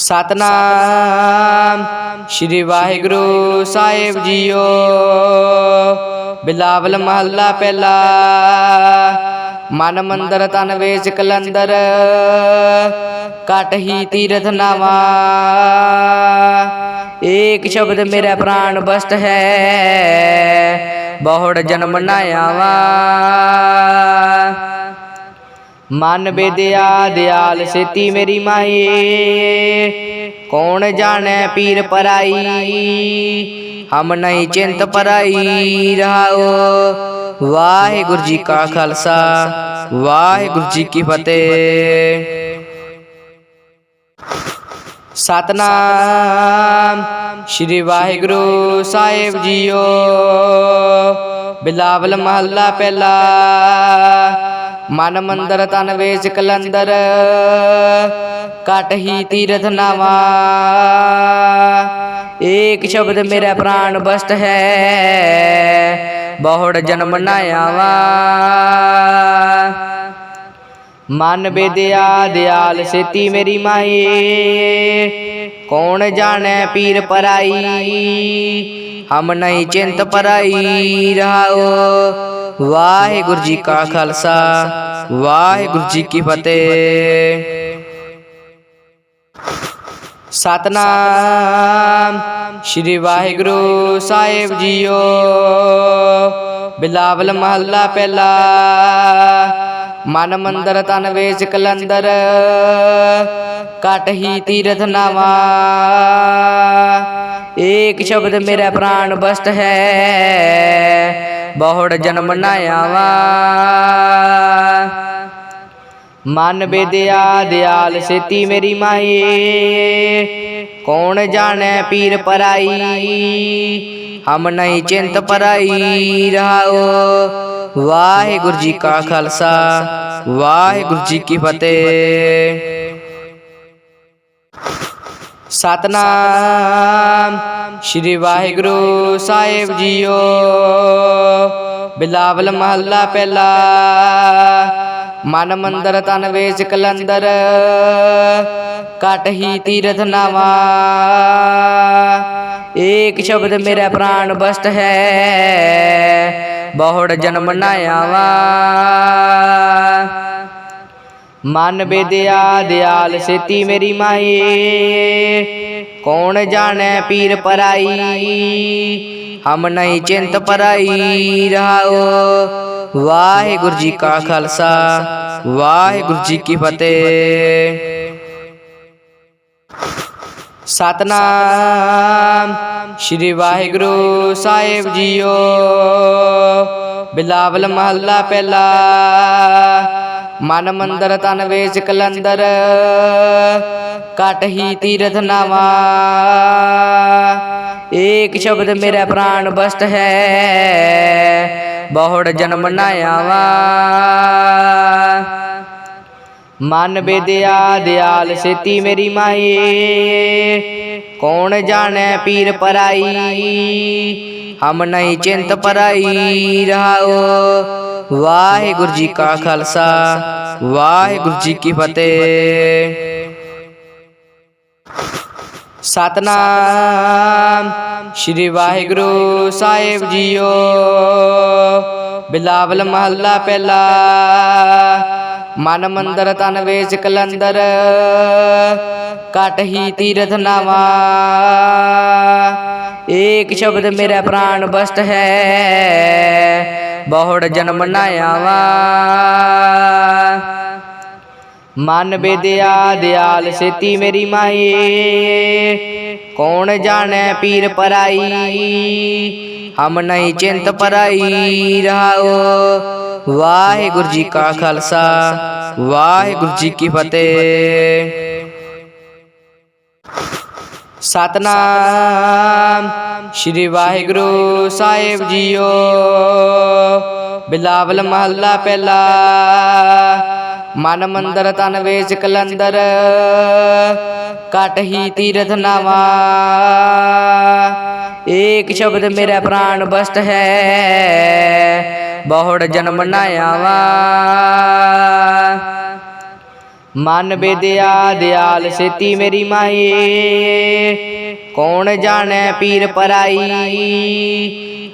ਸਤਨਾਮ। ਸ੍ਰੀ ਵਾਹਿਗੁਰੂ ਸਾਹਿਬ ਜੀਓ। ਬਿਲਾਵਲ ਮਹੱਲਾ ਪਹਿਲਾ। ਮਨ ਮੰਦਰ ਤਨ ਵੇਚ ਕਲੰਦਰ। ਕਟ ਹੀ ਤੀਰਥ ਨਾਵਾ। ਏਕ ਸ਼ਬਦ ਮੇਰਾ ਪ੍ਰਾਣ ਬਸਤ ਹੈ। ਬਹੁੜ ਜਨਮ ਨਾ ਆਵਾ। ਮਨ ਬੇਦਿਆ ਦਿਆਲ ਸੇਤੀ ਮੇਰੀ ਮਾਏ ਕੌਣ ਜਾਣੈ ਪੀਰ ਪਰਾਈ? ਹਮ ਨਹੀਂ ਚਿੰਤ ਪਰਾਈ ਰਹਾਓ। ਵਾਹਿਗੁਰੂ ਜੀ ਕਾ ਖਾਲਸਾ। ਵਾਹਿਗੁਰੂ ਜੀ ਕੀ ਫਤਿਹ। ਸਤਨਾਮ। ਸ੍ਰੀ ਵਾਹਿਗੁਰੂ ਸਾਹਿਬ ਜੀਓ। ਬਿਲਾਵਲ ਮਹੱਲਾ ਪਹਿਲਾ। ਮਨ ਮੰਦਰ ਤਨ ਵੇਚ ਕਲੰਦਰ ਕਟ ਹੀ ਤੀਰਥ ਨਾਵਾ। ਏਕ ਸ਼ਬਦ ਮੇਰਾ ਪ੍ਰਾਣ ਬਸਤ ਹੈ, ਬਹੁੜ ਜਨਮ ਨਾ ਆਵਾ। ਮਨ ਬੇਦਿਆ, ਦਿਆਲ ਸੇਤੀ ਮੇਰੀ ਮਾਏ ਕੌਣ ਜਾਣੈ ਪੀਰ ਪਰਾਈ? ਹਮ ਨਹੀਂ ਚਿੰਤ ਪਰਾਈ ਰਹਾਓ ਵਾਹਿਗੁਰੂ ਜੀ ਕਾ ਖਾਲਸਾ ਵਾਹਿਗੁਰੂ ਜੀ ਕੀ ਫਤਿਹ। ਸਤਨਾਮ ਸ੍ਰੀ ਵਾਹਿਗੁਰੂ ਸਾਹਿਬ ਜੀਓ। ਬਿਲਾਵਲ ਮਹੱਲਾ ਪਹਿਲਾ ਮਨ ਮੰਦਰ ਤਨ ਵੇਚ ਕਲੰਦਰ ਕਟ ਹੀ ਤੀਰਥ ਨਾਵਾ। ਏਕ ਸ਼ਬਦ ਮੇਰਾ ਪ੍ਰਾਨ ਬਸਤ ਹੈ। ਬਹੁੜ ਜਨਮ ਨਾ ਆਵਾ। ਮਨ ਬੇਦਿਆ ਦਿਆਲ ਸੇਤੀ ਮੇਰੀ ਮਾਏ ਕੌਣ ਜਾਣੈ ਪੀਰ ਪਰਾਈ। ਹਮ ਨਹੀਂ ਚਿੰਤ ਪਰਾਈ ਰਹਾਓ। ਵਾਹਿਗੁਰੂ ਜੀ ਕਾ ਖਾਲਸਾ। ਵਾਹਿਗੁਰੂ ਜੀ ਕੀ ਫਤਿਹ। ਸਤਨਾਮ। ਸ੍ਰੀ ਵਾਹਿਗੁਰੂ ਸਾਹਿਬ ਜੀਓ। ਬਿਲਾਵਲ ਮਹੱਲਾ ਪਹਿਲਾ। ਮਨ ਮੰਦਰ ਤਨ ਵੇਚ ਕਲੰਦਰ ਕਟ ਹੀ ਤੀਰਥ ਨਾਵਾ। ਏਕ ਸ਼ਬਦ ਮੇਰਾ ਪ੍ਰਾਣ ਬਸਤ ਹੈ, ਬਹੁੜ ਜਨਮ ਨਾ ਆਵਾ। ਮਨ ਬੇਦਿਆ, ਦਿਆਲ ਸੇਤੀ ਮੇਰੀ ਮਾਏ ਕੌਣ ਜਾਣੈ ਪੀਰ ਪਰਾਈ? ਹਮ ਨਹੀਂ ਚਿੰਤ ਪਰਾਈ ਰਹਾਓ ਵਾਹਿਗੁਰੂ ਜੀ ਕਾ ਖਾਲਸਾ ਵਾਹਿਗੁਰੂ ਜੀ ਕੀ ਫਤਿਹ ਸਤਨਾਮ ਸ੍ਰੀ ਵਾਹਿਗੁਰੂ ਸਾਹਿਬ ਜੀਓ ਬਿਲਾਵਲ ਮਹੱਲਾ ਪਹਿਲਾ ਮਨ ਮੰਦਰ ਤਨ ਵੇਚ ਕਲੰਦਰ ਕਟ ਹੀ ਤੀਰਥ ਨਾਵਾ ਏਕ ਸ਼ਬਦ ਮੇਰਾ ਪ੍ਰਾਨ ਬਸਤ ਹੈ। ਬਹੁੜ ਜਨਮ ਨਾ ਆਵਾ ਮਨ ਬੇਦਿਆ ਦਿਆਲ ਸੇਤੀ ਮੇਰੀ ਮਾਏ। ਕੌਣ ਜਾਣੈ ਪੀਰ ਪਰਾਈ? ਹਮ ਨਹੀਂ ਚਿੰਤ ਪਰਾਈ ਰਹਾਓ। ਵਾਹਿਗੁਰੂ ਜੀ ਕਾ ਖਾਲਸਾ। ਵਾਹਿਗੁਰੂ ਜੀ ਕੀ ਫਤਿਹ। ਸਤਨਾਮ। ਸ੍ਰੀ ਵਾਹਿਗੁਰੂ ਸਾਹਿਬ ਜੀਓ। ਬਿਲਾਵਲ ਮਹੱਲਾ ਪਹਿਲਾ। ਮਨ ਮੰਦਰ ਤਨ ਵੇਚ ਕਲੰਦਰ। ਕਟ ਹੀ ਤੀਰਥ ਨਾਵਾ। ਏਕ ਸ਼ਬਦ ਮੇਰਾ ਪ੍ਰਾਣ ਬਸਤ ਹੈ। ਬਹੁੜ ਜਨਮ ਨਾ ਆਵਾ। ਮਨ ਬੇਦਿਆ ਦਿਆਲ ਸੇਤੀ ਮੇਰੀ ਮਾਏ ਕੌਣ ਜਾਣੈ ਪੀਰ ਪਰਾਈ? ਹਮ ਨਹੀਂ ਚਿੰਤ ਪਰਾਈ ਰਹਾਓ। ਵਾਹਿਗੁਰੂ ਜੀ ਕਾ ਖਾਲਸਾ। ਵਾਹਿਗੁਰੂ ਜੀ ਕੀ ਫਤਿਹ। ਸਤਨਾਮ ਸ੍ਰੀ ਵਾਹਿਗੁਰੂ ਸਾਹਿਬ ਜੀਓ। ਬਿਲਾਵਲ ਮਹੱਲਾ ਪਹਿਲਾ। ਮਨ ਮੰਦਰ ਤਨ ਵੇਚ ਕਲੰਦਰ ਕਟ ਹੀ ਤੀਰਥ ਨਾਵਾ। ਏਕ ਸ਼ਬਦ ਮੇਰਾ ਪ੍ਰਾਣ ਬਸਤ ਹੈ, ਬਹੁੜ ਜਨਮ ਨਾ ਆਵਾ। ਮਨ ਬੇਦਿਆ, ਦਿਆਲ ਸੇਤੀ ਮੇਰੀ ਮਾਏ ਕੌਣ ਜਾਣੈ ਪੀਰ ਪਰਾਈ?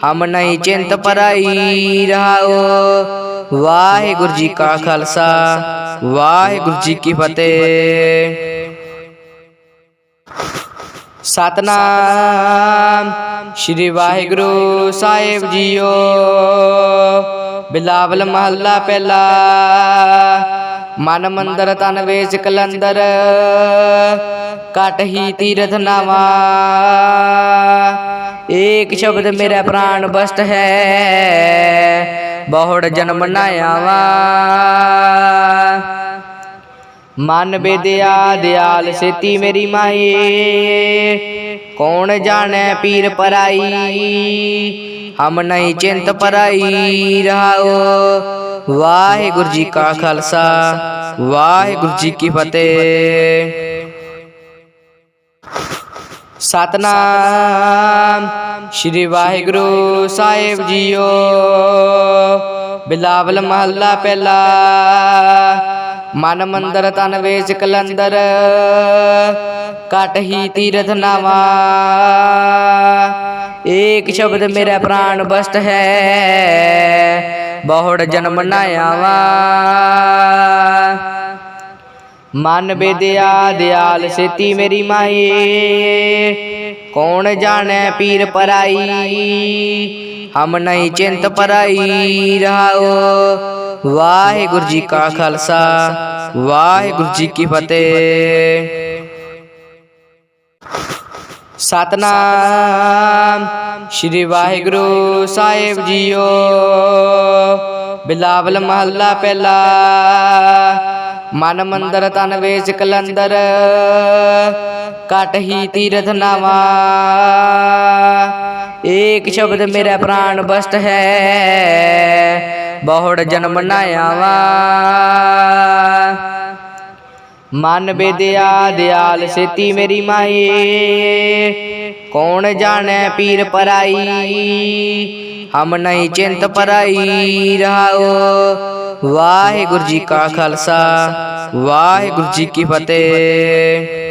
ਹਮ ਨਹੀਂ ਚਿੰਤ ਪਰਾਈ ਰਹਾਓ ਵਾਹਿਗੁਰੂ ਜੀ ਕਾ ਖਾਲਸਾ ਵਾਹਿਗੁਰੂ ਜੀ ਕੀ ਫਤਿਹ। ਸਤਨਾਮ ਸ਼੍ਰੀ ਵਾਹਿਗੁਰੂ ਸਾਹਿਬ ਜੀਓ। ਬਿਲਾਵਲ ਮਹੱਲਾ ਪਹਿਲਾ। ਮਨ ਮੰਦਰ ਤਨ ਵੇਚ ਕਲੰਦਰ। ਕਟ ਹੀ ਤੀਰਥ ਨਾਵਾ। ਏਕ ਸ਼ਬਦ ਮੇਰਾ ਪ੍ਰਾਨ ਬਸਤ ਹੈ। ਬਹੁੜ ਜਨਮ ਨਾ ਆਵਾ ਮਨ ਬੇਦਿਆ ਦਿਆਲ ਸੇਤੀ ਮੇਰੀ ਮਾਏ ਕੌਣ ਜਾਣੈ ਪੀਰ ਪਰਾਈ? ਹਮ ਨਹੀਂ ਚਿੰਤ ਪਰਾਈ ਰਹਾਓ। ਵਾਹਿਗੁਰੂ ਜੀ ਕਾ ਖਾਲਸਾ। ਵਾਹਿਗੁਰੂ ਜੀ ਕੀ ਫਤਿਹ। ਸਤਨਾਮ। ਸ਼੍ਰੀ ਵਾਹਿਗੁਰੂ ਸਾਹਿਬ ਜੀਓ। ਬਿਲਾਵਲ ਮਹੱਲਾ ਪਹਿਲਾ। ਮਨ ਮੰਦਰ ਤਨ ਵੇਚ ਕਲੰਦਰ। ਕਟ ਹੀ ਤੀਰਥ ਨਾਵਾ। ਏਕ ਸ਼ਬਦ ਮੇਰਾ ਪ੍ਰਾਣ ਬਸਤ ਹੈ। ਬਹੁੜ ਜਨਮ ਨਾ ਆਵਾ। ਮਨ ਬੇਦਿਆ ਦਿਆਲ ਸੇਤੀ ਮੇਰੀ ਮਾਏ ਕੌਣ ਜਾਣੈ ਪੀਰ ਪਰਾਈ? ਹਮ ਨਹੀਂ ਚਿੰਤ ਪਰਾਈ ਰਹਾਓ ਵਾਹਿਗੁਰੂ ਜੀ ਕਾ ਖਾਲਸਾ। ਵਾਹਿਗੁਰੂ ਜੀ ਕੀ ਫਤਿਹ। ਸਤਨਾਮ ਸ਼੍ਰੀ ਵਾਹਿਗੁਰੂ ਸਾਹਿਬ ਜੀਓ। ਬਿਲਾਵਲ ਮਹੱਲਾ ਪਹਿਲਾ। ਮਨ ਮੰਦਰ ਤਨ ਵੇਚ ਕਲੰਦਰ। ਕਟ ਹੀ ਤੀਰਥ ਨਾਵਾ। ਏਕ ਸ਼ਬਦ ਮੇਰਾ ਪ੍ਰਾਨ ਬਸਤ ਹੈ। ਬਹੁੜ ਜਨਮ ਨਾ ਆਵਾ। ਮਨ ਬੇਦਿਆ ਦਿਆਲ ਸੇਤੀ ਮੇਰੀ ਮਾਏ ਕੌਣ ਜਾਣੈ ਪੀਰ ਪਰਾਈ? ਹਮ ਨਹੀਂ ਚਿੰਤ ਪਰਾਈ ਰਹਾਓ। ਵਾਹਿਗੁਰੂ ਜੀ ਕਾ ਖਾਲਸਾ। ਵਾਹਿਗੁਰੂ ਜੀ ਕੀ ਫਤਿਹ।